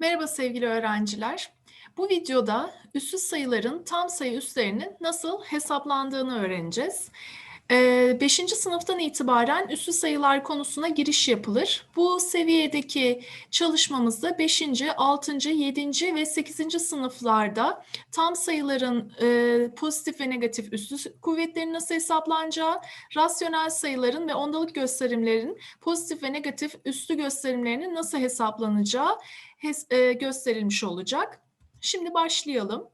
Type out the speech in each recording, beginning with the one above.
Merhaba sevgili öğrenciler. Bu videoda üssüz sayıların tam sayı üslerinin nasıl hesaplandığını öğreneceğiz. 5. sınıftan itibaren üssüz sayılar konusuna giriş yapılır. Bu seviyedeki çalışmamızda 5. 6. 7. ve 8. sınıflarda tam sayıların pozitif ve negatif üssüz kuvvetlerinin nasıl hesaplanacağı, rasyonel sayıların ve ondalık gösterimlerin pozitif ve negatif üslü gösterimlerinin nasıl hesaplanacağı hes- gösterilmiş olacak. Şimdi başlayalım.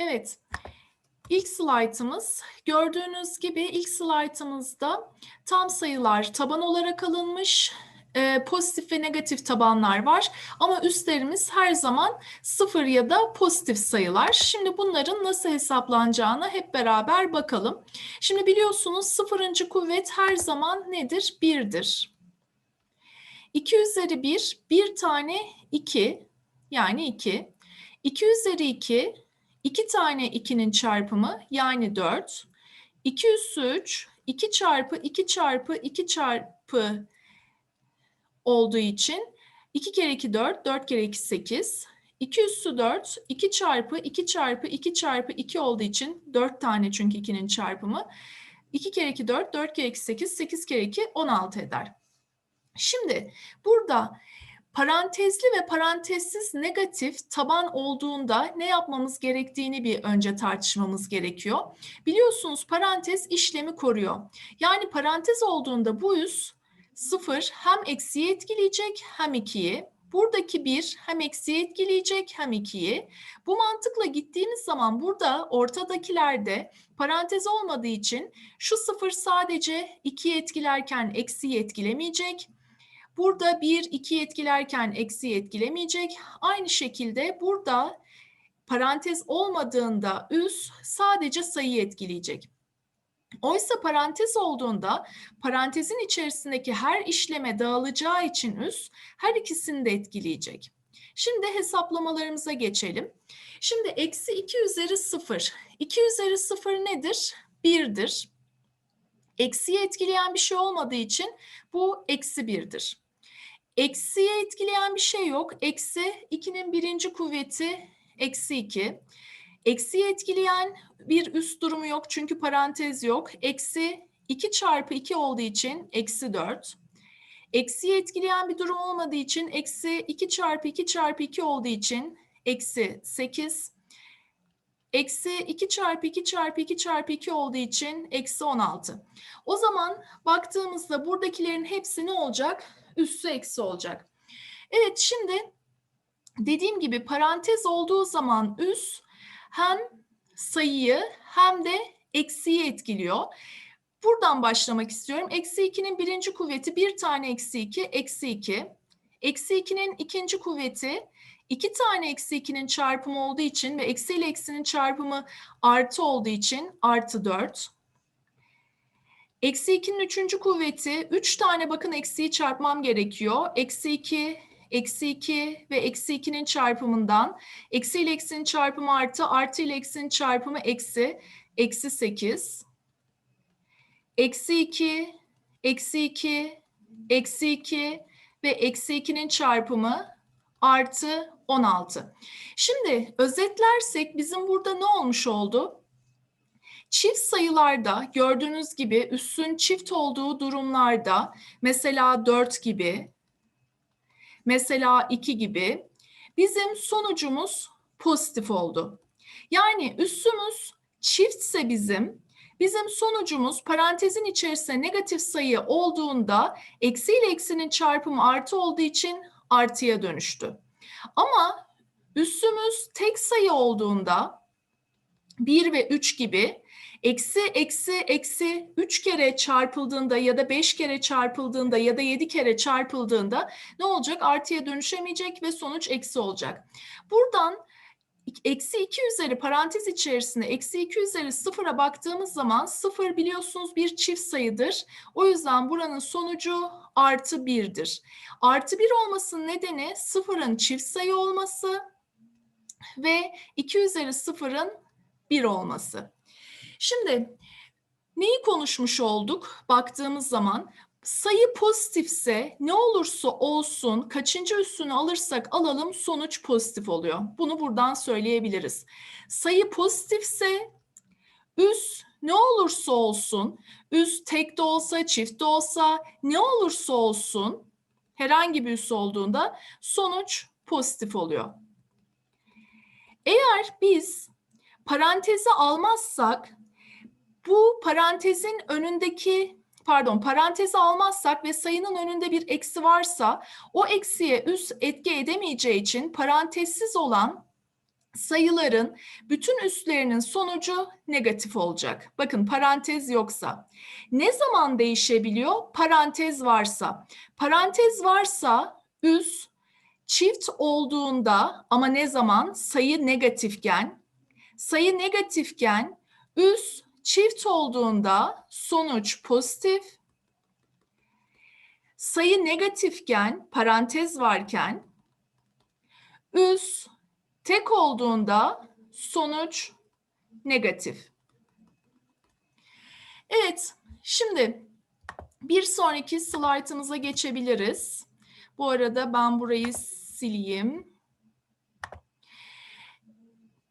Evet. İlk slaytımız gördüğünüz gibi ilk slaytımızda tam sayılar taban olarak alınmış. e, pozitif ve negatif tabanlar var ama üstlerimiz her zaman sıfır ya da pozitif sayılar. Şimdi bunların nasıl hesaplanacağına hep beraber bakalım. Şimdi biliyorsunuz sıfırıncı kuvvet her zaman nedir? Birdir. 2 üzeri 1, bir tane 2 yani 2. 2 üzeri 2, 2 tane 2'nin çarpımı yani 4. 2 üssü 3, 2 çarpı 2 çarpı 2 çarpı olduğu için 2 kere 2 4, 4 kere 2 8. 2 üssü 4, 2 çarpı 2 çarpı 2 çarpı 2 olduğu için 4 tane çünkü 2'nin çarpımı. 2 kere 2 4, 4 kere 2 8, 8 kere 2 16 eder. Şimdi burada parantezli ve parantezsiz negatif taban olduğunda ne yapmamız gerektiğini bir önce tartışmamız gerekiyor. Biliyorsunuz parantez işlemi koruyor. Yani parantez olduğunda bu üs sıfır hem eksiyi etkileyecek hem ikiyi. Buradaki bir hem eksiyi etkileyecek hem ikiyi. Bu mantıkla gittiğimiz zaman burada ortadakilerde parantez olmadığı için şu sıfır sadece ikiyi etkilerken eksiyi etkilemeyecek. Burada 1, 2 etkilerken eksi etkilemeyecek. Aynı şekilde burada parantez olmadığında üs sadece sayıyı etkileyecek. Oysa parantez olduğunda parantezin içerisindeki her işleme dağılacağı için üs her ikisini de etkileyecek. Şimdi hesaplamalarımıza geçelim. Şimdi eksi 2 üzeri 0. 2 üzeri 0 nedir? 1'dir. Eksiyi etkileyen bir şey olmadığı için bu eksi 1'dir. Eksiye etkileyen bir şey yok. Eksi 2'nin birinci kuvveti eksi 2. Eksiye etkileyen bir üst durumu yok çünkü parantez yok. Eksi 2 çarpı 2 olduğu için eksi 4. Eksiye etkileyen bir durum olmadığı için eksi 2 çarpı 2 çarpı 2 olduğu için eksi 8. Eksi 2 çarpı 2 çarpı 2 çarpı 2 olduğu için eksi 16. O zaman baktığımızda buradakilerin hepsi ne olacak? Üssü eksi olacak. Evet şimdi dediğim gibi parantez olduğu zaman üs hem sayıyı hem de eksiyi etkiliyor. Buradan başlamak istiyorum. Eksi 2'nin birinci kuvveti bir tane eksi 2, eksi 2. Eksi 2'nin ikinci kuvveti iki tane eksi 2'nin çarpımı olduğu için ve eksi ile eksinin çarpımı artı olduğu için artı 4. Eksi 2'nin üçüncü kuvveti üç tane bakın eksiyi çarpmam gerekiyor. Eksi 2, eksi 2 ve eksi 2'nin çarpımından eksi ile eksinin çarpımı artı, artı ile eksinin çarpımı eksi, eksi 8. Eksi 2, eksi 2, eksi 2 ve eksi 2'nin çarpımı artı 16. Şimdi özetlersek bizim burada ne olmuş oldu? Çift sayılarda gördüğünüz gibi üssün çift olduğu durumlarda mesela 4 gibi, mesela 2 gibi bizim sonucumuz pozitif oldu. Yani üssümüz çiftse bizim bizim sonucumuz parantezin içerisinde negatif sayı olduğunda eksi ile eksinin çarpımı artı olduğu için artıya dönüştü. Ama üssümüz tek sayı olduğunda 1 ve 3 gibi Eksi, eksi, eksi 3 kere çarpıldığında ya da 5 kere çarpıldığında ya da 7 kere çarpıldığında ne olacak? Artıya dönüşemeyecek ve sonuç eksi olacak. Buradan eksi 2 üzeri parantez içerisinde eksi 2 üzeri sıfıra baktığımız zaman sıfır biliyorsunuz bir çift sayıdır. O yüzden buranın sonucu artı 1'dir. Artı 1 olmasının nedeni sıfırın çift sayı olması ve 2 üzeri sıfırın 1 olması. Şimdi neyi konuşmuş olduk baktığımız zaman sayı pozitifse ne olursa olsun kaçıncı üssünü alırsak alalım sonuç pozitif oluyor. Bunu buradan söyleyebiliriz. Sayı pozitifse üs ne olursa olsun, üs tek de olsa, çift de olsa, ne olursa olsun herhangi bir üs olduğunda sonuç pozitif oluyor. Eğer biz parantezi almazsak bu parantezin önündeki pardon parantezi almazsak ve sayının önünde bir eksi varsa o eksiye üs etki edemeyeceği için parantezsiz olan sayıların bütün üslerinin sonucu negatif olacak. Bakın parantez yoksa. Ne zaman değişebiliyor? Parantez varsa. Parantez varsa üs çift olduğunda ama ne zaman? Sayı negatifken. Sayı negatifken üs çift olduğunda sonuç pozitif. Sayı negatifken, parantez varken üs tek olduğunda sonuç negatif. Evet, şimdi bir sonraki slaytımıza geçebiliriz. Bu arada ben burayı sileyim.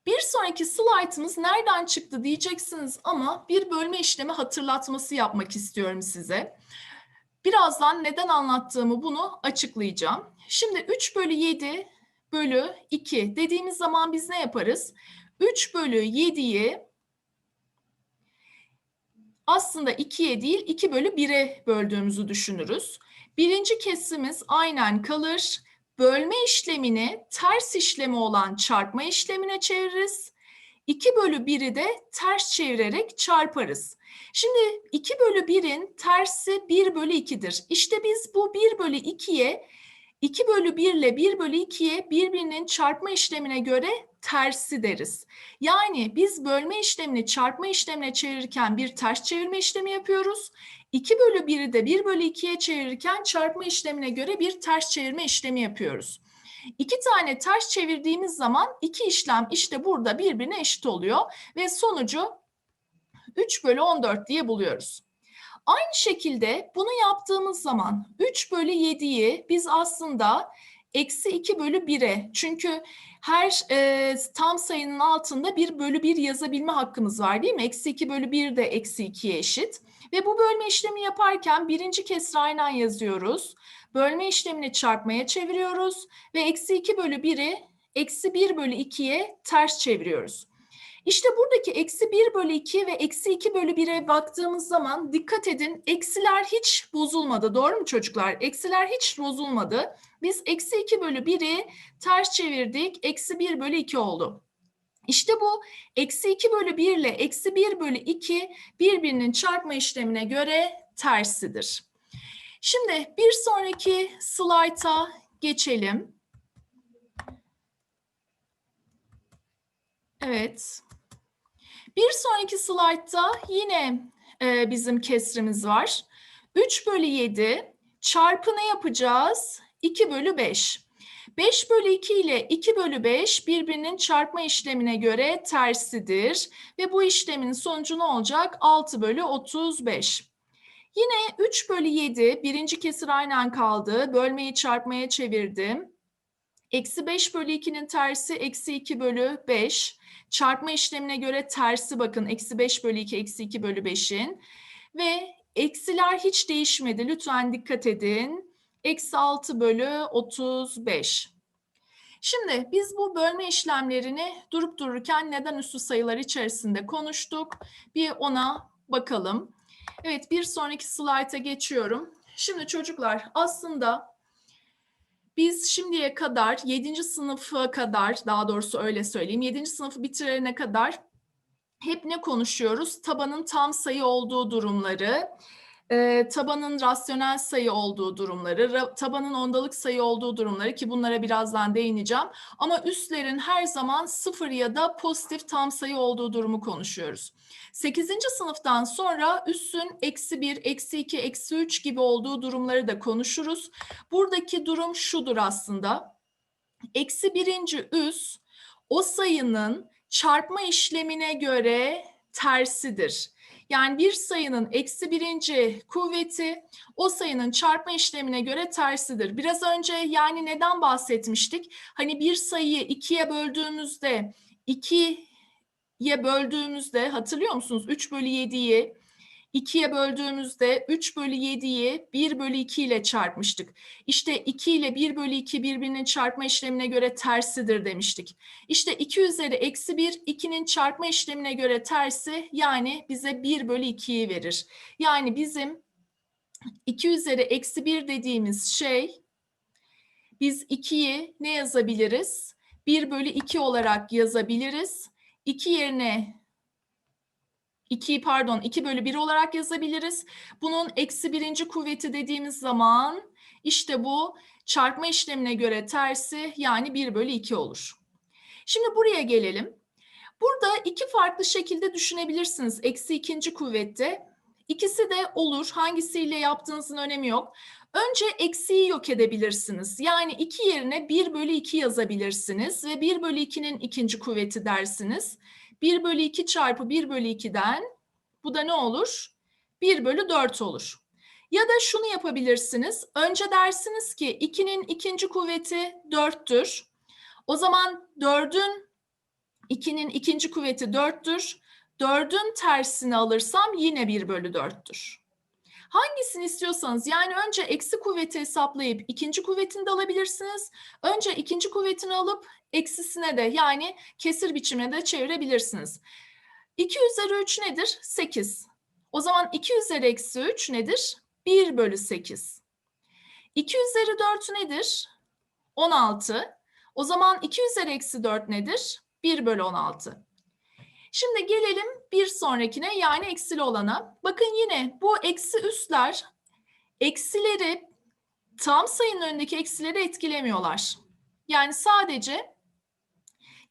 Bir sonraki slaytımız nereden çıktı diyeceksiniz ama bir bölme işlemi hatırlatması yapmak istiyorum size. Birazdan neden anlattığımı bunu açıklayacağım. Şimdi 3 bölü 7 bölü 2 dediğimiz zaman biz ne yaparız? 3 bölü 7'yi aslında 2'ye değil 2 bölü 1'e böldüğümüzü düşünürüz. Birinci kesimiz aynen kalır. Bölme işlemini ters işlemi olan çarpma işlemine çeviririz. 2 bölü 1'i de ters çevirerek çarparız. Şimdi 2 bölü 1'in tersi 1 bölü 2'dir. İşte biz bu 1 bölü 2'ye 2 bölü 1 ile 1 bölü 2'ye birbirinin çarpma işlemine göre tersi deriz. Yani biz bölme işlemini çarpma işlemine çevirirken bir ters çevirme işlemi yapıyoruz. 2 bölü 1'i de 1 bölü 2'ye çevirirken çarpma işlemine göre bir ters çevirme işlemi yapıyoruz. İki tane ters çevirdiğimiz zaman iki işlem işte burada birbirine eşit oluyor ve sonucu 3 bölü 14 diye buluyoruz. Aynı şekilde bunu yaptığımız zaman 3 bölü 7'yi biz aslında eksi 2 bölü 1'e çünkü her e, tam sayının altında 1 bölü 1 yazabilme hakkımız var değil mi? Eksi 2 bölü 1 de eksi 2'ye eşit. Ve bu bölme işlemi yaparken birinci kesri aynen yazıyoruz. Bölme işlemini çarpmaya çeviriyoruz ve eksi 2 bölü 1'i eksi 1 bölü 2'ye ters çeviriyoruz. İşte buradaki eksi 1 bölü 2 ve eksi 2 bölü 1'e baktığımız zaman dikkat edin eksiler hiç bozulmadı. Doğru mu çocuklar? Eksiler hiç bozulmadı. Biz eksi 2 bölü 1'i ters çevirdik. Eksi 1 bölü 2 oldu. İşte bu eksi 2 bölü 1 ile eksi 1 bölü 2 birbirinin çarpma işlemine göre tersidir. Şimdi bir sonraki slayta geçelim. Evet. Bir sonraki slaytta yine e, bizim kesrimiz var. 3 bölü 7 çarpı ne yapacağız? 2 bölü 5. 5 bölü 2 ile 2 bölü 5 birbirinin çarpma işlemine göre tersidir. Ve bu işlemin sonucu ne olacak? 6 bölü 35. Yine 3 bölü 7 birinci kesir aynen kaldı. Bölmeyi çarpmaya çevirdim. Eksi 5 bölü 2'nin tersi eksi 2 bölü 5. Çarpma işlemine göre tersi bakın. Eksi 5 bölü 2 eksi 2 bölü 5'in. Ve eksiler hiç değişmedi. Lütfen dikkat edin. Eksi 6 bölü 35. Şimdi biz bu bölme işlemlerini durup dururken neden üstü sayılar içerisinde konuştuk. Bir ona bakalım. Evet bir sonraki slayta geçiyorum. Şimdi çocuklar aslında biz şimdiye kadar 7. sınıfa kadar daha doğrusu öyle söyleyeyim 7. sınıfı bitirene kadar hep ne konuşuyoruz? Tabanın tam sayı olduğu durumları, e, tabanın rasyonel sayı olduğu durumları, ra, tabanın ondalık sayı olduğu durumları ki bunlara birazdan değineceğim. Ama üstlerin her zaman sıfır ya da pozitif tam sayı olduğu durumu konuşuyoruz. 8. sınıftan sonra üssün eksi 1, eksi 2, eksi 3 gibi olduğu durumları da konuşuruz. Buradaki durum şudur aslında. Eksi birinci üs o sayının çarpma işlemine göre tersidir. Yani bir sayının eksi birinci kuvveti o sayının çarpma işlemine göre tersidir. Biraz önce yani neden bahsetmiştik? Hani bir sayıyı ikiye böldüğümüzde 2'ye böldüğümüzde hatırlıyor musunuz? 3 bölü 7'yi 2'ye böldüğümüzde 3 bölü 7'yi 1 bölü 2 ile çarpmıştık. İşte 2 ile 1 bölü 2 birbirinin çarpma işlemine göre tersidir demiştik. İşte 2 üzeri eksi 1 2'nin çarpma işlemine göre tersi yani bize 1 bölü 2'yi verir. Yani bizim 2 üzeri eksi 1 dediğimiz şey biz 2'yi ne yazabiliriz? 1 bölü 2 olarak yazabiliriz. 2 yerine 2'yi pardon 2 bölü 1 olarak yazabiliriz. Bunun eksi birinci kuvveti dediğimiz zaman işte bu çarpma işlemine göre tersi yani 1 bölü 2 olur. Şimdi buraya gelelim. Burada iki farklı şekilde düşünebilirsiniz eksi ikinci kuvvette. İkisi de olur. Hangisiyle yaptığınızın önemi yok. Önce eksiği yok edebilirsiniz. Yani 2 yerine 1 bölü 2 yazabilirsiniz ve 1 bölü 2'nin ikinci kuvveti dersiniz. 1 bölü 2 çarpı 1 bölü 2'den bu da ne olur? 1 bölü 4 olur. Ya da şunu yapabilirsiniz. Önce dersiniz ki 2'nin ikinci kuvveti 4'tür. O zaman 4'ün 2'nin ikinci kuvveti 4'tür. 4'ün tersini alırsam yine 1 bölü 4'tür. Hangisini istiyorsanız yani önce eksi kuvveti hesaplayıp ikinci kuvvetini de alabilirsiniz. Önce ikinci kuvvetini alıp eksisine de yani kesir biçimine de çevirebilirsiniz. 2 üzeri 3 nedir? 8. O zaman 2 üzeri eksi 3 nedir? 1 bölü 8. 2 üzeri 4 nedir? 16. O zaman 2 üzeri eksi 4 nedir? 1 bölü 16. Şimdi gelelim bir sonrakine yani eksili olana. Bakın yine bu eksi üstler eksileri tam sayının önündeki eksileri etkilemiyorlar. Yani sadece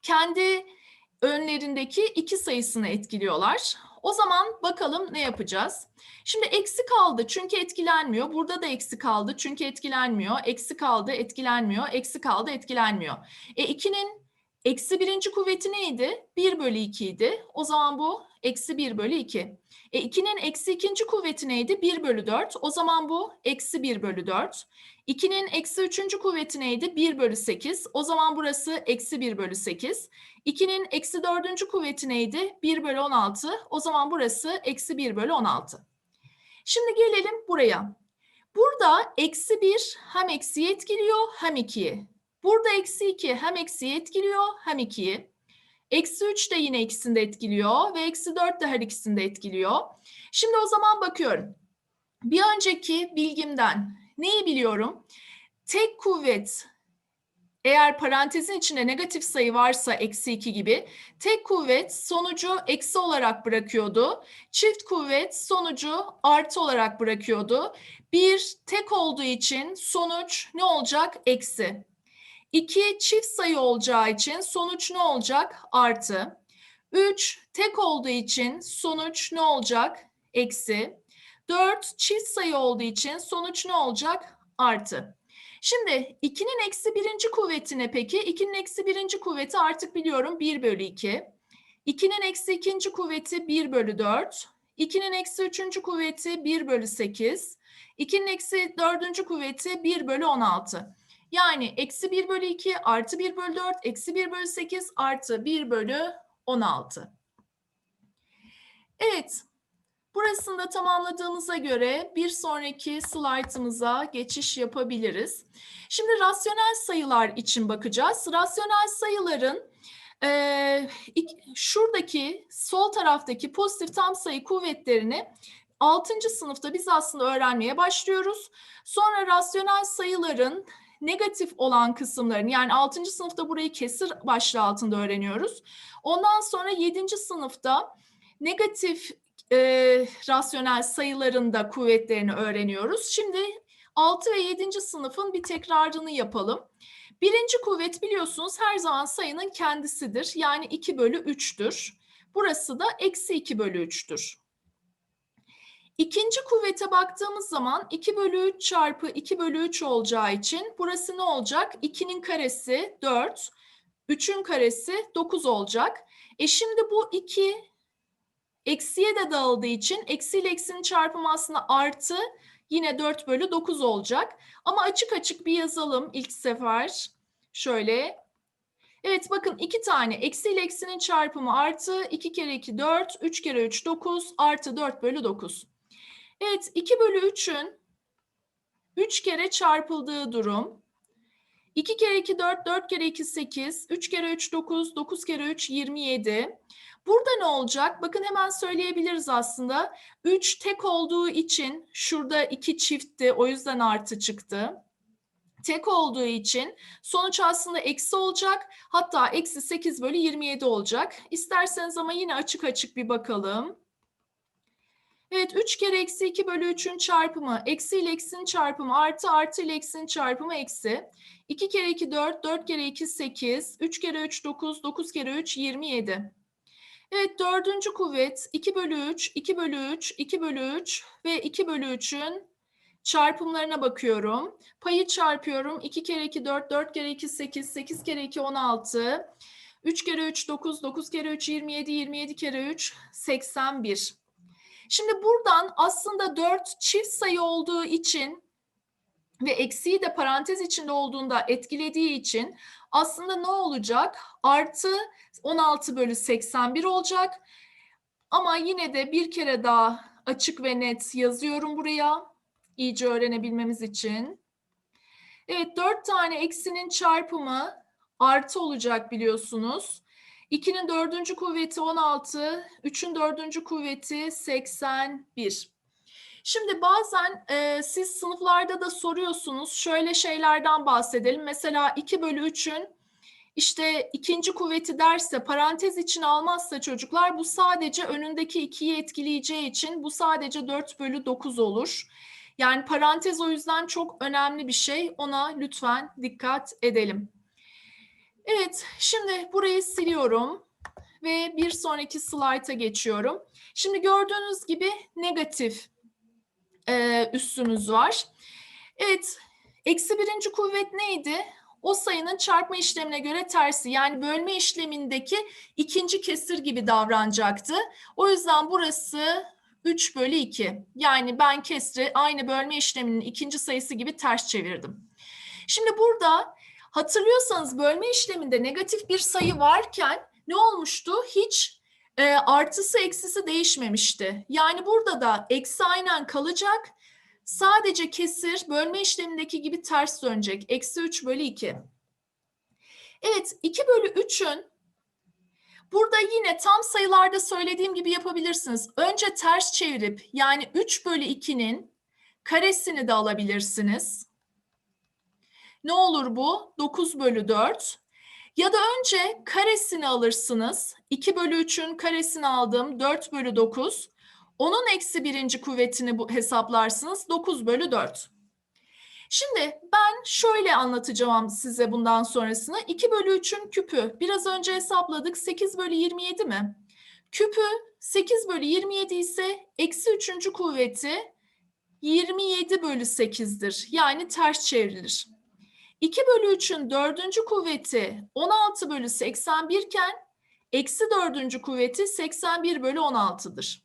kendi önlerindeki iki sayısını etkiliyorlar. O zaman bakalım ne yapacağız? Şimdi eksi kaldı çünkü etkilenmiyor. Burada da eksi kaldı çünkü etkilenmiyor. Eksi kaldı etkilenmiyor. Eksi kaldı etkilenmiyor. E 2'nin Eksi birinci kuvveti neydi? 1 bölü 2 idi. O zaman bu eksi 1 bölü 2. E 2'nin eksi ikinci kuvveti neydi? 1 bölü 4. O zaman bu eksi 1 bölü 4. 2'nin eksi üçüncü kuvveti neydi? 1 bölü 8. O zaman burası eksi 1 bölü 8. 2'nin eksi dördüncü kuvveti neydi? 1 bölü 16. O zaman burası eksi 1 bölü 16. Şimdi gelelim buraya. Burada eksi 1 hem eksiyi etkiliyor hem 2'yi. Burada eksi 2 hem eksiyi etkiliyor hem 2'yi. Eksi 3 de yine ikisini de etkiliyor ve eksi 4 de her ikisini de etkiliyor. Şimdi o zaman bakıyorum. Bir önceki bilgimden neyi biliyorum? Tek kuvvet eğer parantezin içinde negatif sayı varsa eksi 2 gibi tek kuvvet sonucu eksi olarak bırakıyordu. Çift kuvvet sonucu artı olarak bırakıyordu. Bir tek olduğu için sonuç ne olacak? Eksi. 2 çift sayı olacağı için sonuç ne olacak? Artı. 3 tek olduğu için sonuç ne olacak? Eksi. 4 çift sayı olduğu için sonuç ne olacak? Artı. Şimdi 2'nin eksi birinci kuvveti ne peki? 2'nin eksi birinci kuvveti artık biliyorum 1 bölü 2. 2'nin eksi ikinci kuvveti 1 bölü 4. 2'nin eksi üçüncü kuvveti 1 bölü 8. 2'nin eksi dördüncü kuvveti 1 bölü 16. Yani eksi 1 bölü 2 artı 1 bölü 4 eksi 1 bölü 8 artı 1 bölü 16. Evet. Burasını da tamamladığımıza göre bir sonraki slaytımıza geçiş yapabiliriz. Şimdi rasyonel sayılar için bakacağız. Rasyonel sayıların e, şuradaki sol taraftaki pozitif tam sayı kuvvetlerini 6. sınıfta biz aslında öğrenmeye başlıyoruz. Sonra rasyonel sayıların negatif olan kısımların yani 6. sınıfta burayı kesir başlığı altında öğreniyoruz. Ondan sonra 7. sınıfta negatif e, rasyonel sayıların da kuvvetlerini öğreniyoruz. Şimdi 6 ve 7. sınıfın bir tekrarını yapalım. Birinci kuvvet biliyorsunuz her zaman sayının kendisidir. Yani 2 bölü 3'tür. Burası da eksi 2 bölü 3'tür. İkinci kuvvete baktığımız zaman 2 bölü 3 çarpı 2 bölü 3 olacağı için burası ne olacak? 2'nin karesi 4, 3'ün karesi 9 olacak. E şimdi bu 2 eksiye de dağıldığı için eksi ile eksinin çarpımı aslında artı yine 4 bölü 9 olacak. Ama açık açık bir yazalım ilk sefer. Şöyle. Evet bakın iki tane eksi ile eksinin çarpımı artı 2 kere 2 4, 3 kere 3 9 artı 4 bölü 9. Evet 2 bölü 3'ün 3 kere çarpıldığı durum. 2 kere 2 4, 4 kere 2 8, 3 kere 3 9, 9 kere 3 27. Burada ne olacak? Bakın hemen söyleyebiliriz aslında. 3 tek olduğu için şurada 2 çiftti o yüzden artı çıktı. Tek olduğu için sonuç aslında eksi olacak. Hatta eksi 8 bölü 27 olacak. İsterseniz ama yine açık açık bir bakalım. Evet 3 kere eksi 2 bölü 3'ün çarpımı eksi ile eksinin çarpımı artı artı ile eksinin çarpımı eksi. 2 kere 2 4, 4 kere 2 8, 3 kere 3 9, 9 kere 3 27. Evet dördüncü kuvvet 2 bölü 3, 2 bölü 3, 2 bölü 3 ve 2 bölü 3'ün çarpımlarına bakıyorum. Payı çarpıyorum. 2 kere 2 4, 4 kere 2 8, 8 kere 2 16. 3 kere 3 9, 9 kere 3 27, 27 kere 3 81. Şimdi buradan aslında 4 çift sayı olduğu için ve eksiği de parantez içinde olduğunda etkilediği için aslında ne olacak? Artı 16 bölü 81 olacak. Ama yine de bir kere daha açık ve net yazıyorum buraya. iyice öğrenebilmemiz için. Evet 4 tane eksinin çarpımı artı olacak biliyorsunuz. 2'nin dördüncü kuvveti 16, 3'ün dördüncü kuvveti 81. Şimdi bazen e, siz sınıflarda da soruyorsunuz. Şöyle şeylerden bahsedelim. Mesela 2 bölü 3'ün işte ikinci kuvveti derse parantez için almazsa çocuklar bu sadece önündeki 2'yi etkileyeceği için bu sadece 4 bölü 9 olur. Yani parantez o yüzden çok önemli bir şey. Ona lütfen dikkat edelim. Evet, şimdi burayı siliyorum ve bir sonraki slayta geçiyorum. Şimdi gördüğünüz gibi negatif e, üssümüz var. Evet, eksi birinci kuvvet neydi? O sayının çarpma işlemine göre tersi yani bölme işlemindeki ikinci kesir gibi davranacaktı. O yüzden burası 3 bölü 2. Yani ben kesri aynı bölme işleminin ikinci sayısı gibi ters çevirdim. Şimdi burada hatırlıyorsanız bölme işleminde negatif bir sayı varken ne olmuştu? Hiç e, artısı eksisi değişmemişti. Yani burada da eksi aynen kalacak. Sadece kesir bölme işlemindeki gibi ters dönecek. Eksi 3 bölü 2. Evet 2 bölü 3'ün burada yine tam sayılarda söylediğim gibi yapabilirsiniz. Önce ters çevirip yani 3 bölü 2'nin karesini de alabilirsiniz. Ne olur bu? 9 bölü 4. Ya da önce karesini alırsınız. 2 bölü 3'ün karesini aldım. 4 bölü 9. Onun eksi birinci kuvvetini bu, hesaplarsınız. 9 bölü 4. Şimdi ben şöyle anlatacağım size bundan sonrasını. 2 bölü 3'ün küpü. Biraz önce hesapladık. 8 bölü 27 mi? Küpü 8 bölü 27 ise eksi 3. kuvveti 27 bölü 8'dir. Yani ters çevrilir. 2 bölü 3'ün dördüncü kuvveti 16 bölü 81 iken eksi dördüncü kuvveti 81 bölü 16'dır.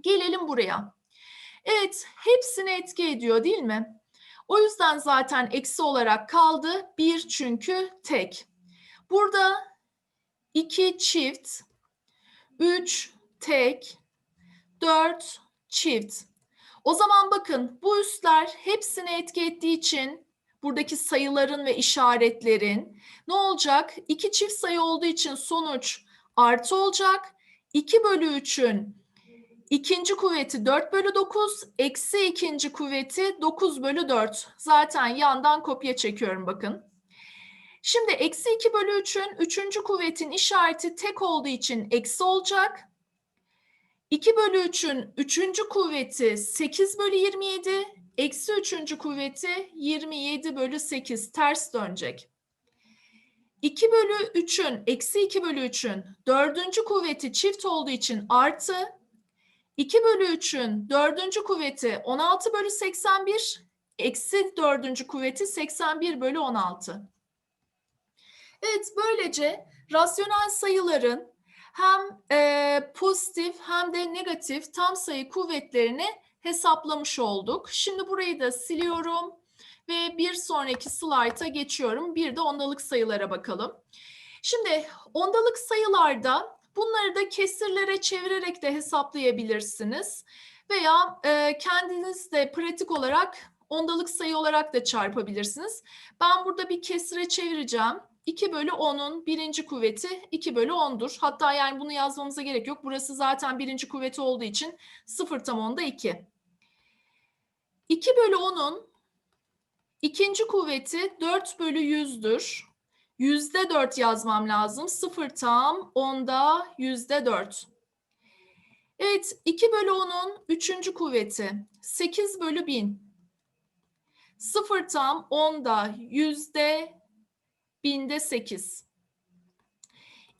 Gelelim buraya. Evet hepsine etki ediyor değil mi? O yüzden zaten eksi olarak kaldı. Bir çünkü tek. Burada iki çift, üç tek, dört çift. O zaman bakın bu üstler hepsine etki ettiği için buradaki sayıların ve işaretlerin ne olacak? İki çift sayı olduğu için sonuç artı olacak. 2 bölü 3'ün ikinci kuvveti 4 bölü 9, eksi ikinci kuvveti 9 bölü 4. Zaten yandan kopya çekiyorum bakın. Şimdi eksi 2 bölü 3'ün üçüncü kuvvetin işareti tek olduğu için eksi olacak. 2 bölü 3'ün üçüncü kuvveti 8 bölü 27, Eksi üçüncü kuvveti 27 bölü 8 ters dönecek. 2 bölü 3'ün eksi 2 bölü 3'ün dördüncü kuvveti çift olduğu için artı 2 bölü 3'ün dördüncü kuvveti 16 bölü 81 eksi dördüncü kuvveti 81 bölü 16. Evet böylece rasyonel sayıların hem e, pozitif hem de negatif tam sayı kuvvetlerini hesaplamış olduk. Şimdi burayı da siliyorum ve bir sonraki slayta geçiyorum. Bir de ondalık sayılara bakalım. Şimdi ondalık sayılarda bunları da kesirlere çevirerek de hesaplayabilirsiniz. Veya e, kendiniz de pratik olarak ondalık sayı olarak da çarpabilirsiniz. Ben burada bir kesire çevireceğim. 2 bölü 10'un birinci kuvveti 2 bölü 10'dur. Hatta yani bunu yazmamıza gerek yok. Burası zaten birinci kuvveti olduğu için 0 tam onda 2. 2 bölü 10'un ikinci kuvveti 4 bölü 100'dür. Yüzde 4 yazmam lazım. 0 tam onda yüzde 4. Evet 2 bölü 10'un üçüncü kuvveti 8 bölü 1000. 0 tam onda yüzde binde 8.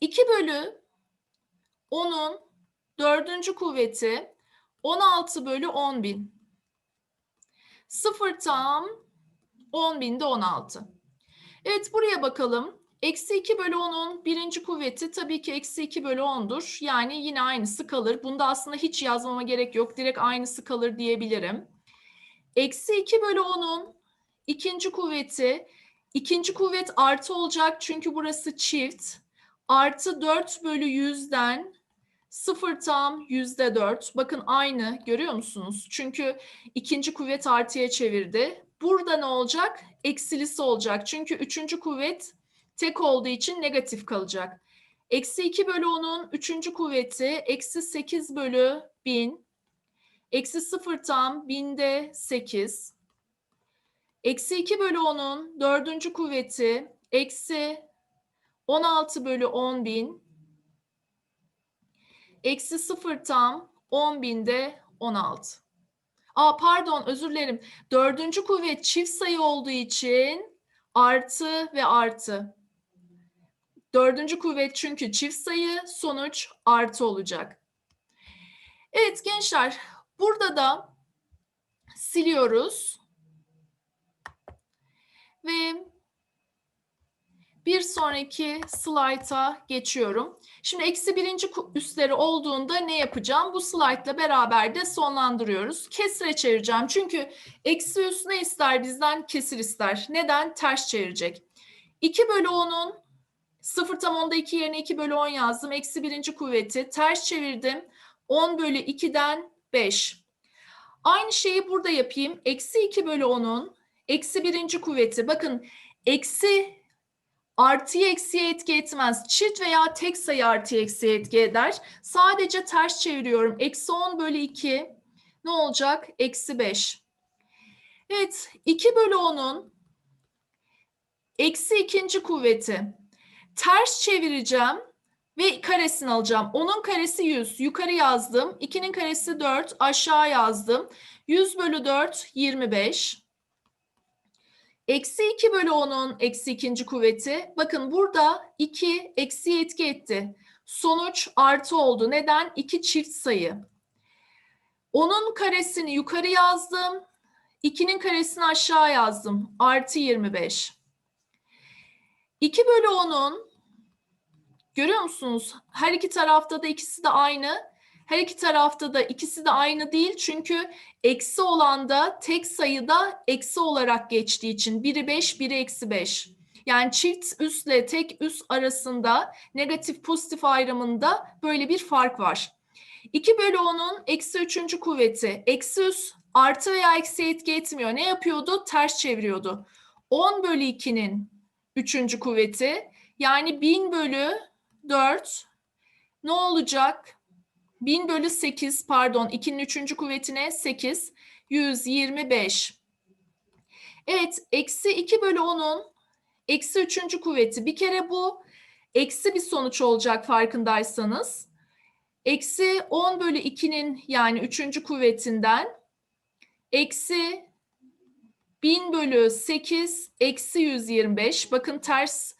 2 bölü 10'un dördüncü kuvveti 16 bölü 10 bin. 0 tam 10 binde 16. Evet buraya bakalım. Eksi 2 bölü 10'un birinci kuvveti tabii ki eksi 2 bölü 10'dur. Yani yine aynısı kalır. Bunda aslında hiç yazmama gerek yok. Direkt aynısı kalır diyebilirim. Eksi 2 bölü 10'un ikinci kuvveti. ikinci kuvvet artı olacak çünkü burası çift. Artı 4 bölü 100'den 0 tam yüzde 4. Bakın aynı görüyor musunuz? Çünkü ikinci kuvvet artıya çevirdi. Burada ne olacak? Eksilisi olacak. Çünkü üçüncü kuvvet tek olduğu için negatif kalacak. Eksi 2 bölü 10'un üçüncü kuvveti eksi 8 bölü 1000. Eksi 0 tam binde 8. Eksi 2 bölü 10'un dördüncü kuvveti eksi 16 bölü 10 bin. Eksi 0 tam 10 binde 16. Aa pardon özür dilerim. Dördüncü kuvvet çift sayı olduğu için artı ve artı. Dördüncü kuvvet çünkü çift sayı sonuç artı olacak. Evet gençler burada da siliyoruz. Ve bir sonraki slayta geçiyorum. Şimdi eksi birinci üstleri olduğunda ne yapacağım? Bu slaytla beraber de sonlandırıyoruz. Kesire çevireceğim. Çünkü eksi üst ne ister bizden? Kesir ister. Neden? Ters çevirecek. 2 bölü 10'un 0 tam onda 2 yerine 2 bölü 10 yazdım. Eksi birinci kuvveti ters çevirdim. 10 bölü 2'den 5. Aynı şeyi burada yapayım. Eksi 2 bölü 10'un eksi birinci kuvveti. Bakın eksi artıya eksiye etki etmez. Çift veya tek sayı artıya eksiye etki eder. Sadece ters çeviriyorum. Eksi 10 bölü 2 ne olacak? Eksi 5. Evet 2 bölü 10'un eksi ikinci kuvveti. Ters çevireceğim ve karesini alacağım. 10'un karesi 100. Yukarı yazdım. 2'nin karesi 4. Aşağı yazdım. 100 bölü 4 25. Eksi 2 bölü 10'un eksi ikinci kuvveti. Bakın burada 2 eksi etki etti. Sonuç artı oldu. Neden? 2 çift sayı. 10'un karesini yukarı yazdım. 2'nin karesini aşağı yazdım. Artı 25. 2 bölü 10'un görüyor musunuz? Her iki tarafta da ikisi de aynı. Her iki tarafta da ikisi de aynı değil çünkü eksi olan da tek sayıda eksi olarak geçtiği için biri 5 biri eksi 5. Yani çift üstle tek üst arasında negatif pozitif ayrımında böyle bir fark var. 2 bölü 10'un eksi üçüncü kuvveti. Eksi üst artı veya eksi etki etmiyor. Ne yapıyordu? Ters çeviriyordu. 10 bölü 2'nin üçüncü kuvveti yani 1000 bölü 4 ne olacak? 1000 bölü 8 pardon 2'nin 3. kuvvetine 8 125. Evet eksi 2 bölü 10'un eksi 3. kuvveti bir kere bu eksi bir sonuç olacak farkındaysanız. Eksi 10 bölü 2'nin yani 3. kuvvetinden eksi 1000 bölü 8 eksi 125. Bakın ters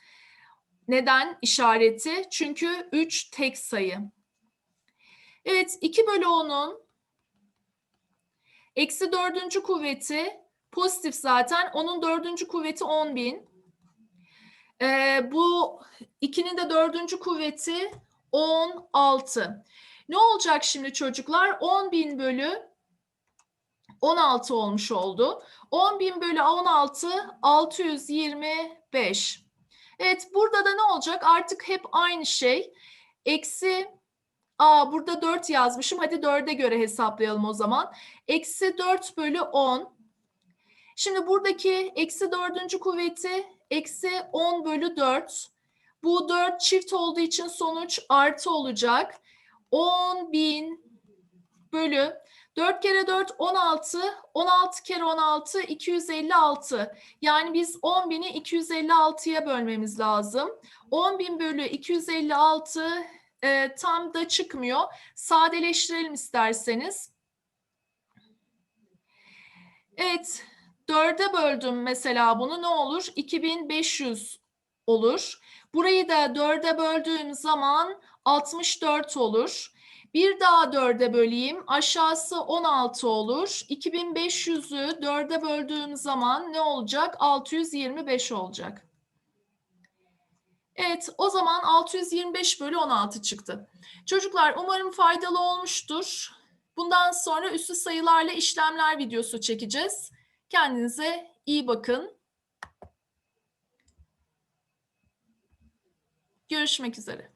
neden işareti? Çünkü 3 tek sayı. Evet 2 bölü 10'un eksi dördüncü kuvveti pozitif zaten. Onun dördüncü kuvveti 10 bin. Ee, bu 2'nin de dördüncü kuvveti 16. Ne olacak şimdi çocuklar? 10.000 bölü 16 olmuş oldu. 10.000 bölü 16 625. Evet burada da ne olacak? Artık hep aynı şey. Eksi Aa burada 4 yazmışım. Hadi 4'e göre hesaplayalım o zaman. Eksi 4 bölü 10. Şimdi buradaki eksi dördüncü kuvveti eksi 10 bölü 4. Bu 4 çift olduğu için sonuç artı olacak. 10 bin bölü 4 kere 4 16, 16 kere 16 256. Yani biz 10 bini 256'ya bölmemiz lazım. 10 bin bölü 256 e, tam da çıkmıyor. Sadeleştirelim isterseniz. Evet, 4'e böldüm mesela bunu ne olur? 2500 olur. Burayı da 4'e böldüğüm zaman 64 olur. Bir daha 4'e böleyim. Aşağısı 16 olur. 2500'ü 4'e böldüğüm zaman ne olacak? 625 olacak. Evet, o zaman 625 bölü 16 çıktı. Çocuklar umarım faydalı olmuştur. Bundan sonra üstü sayılarla işlemler videosu çekeceğiz. Kendinize iyi bakın. Görüşmek üzere.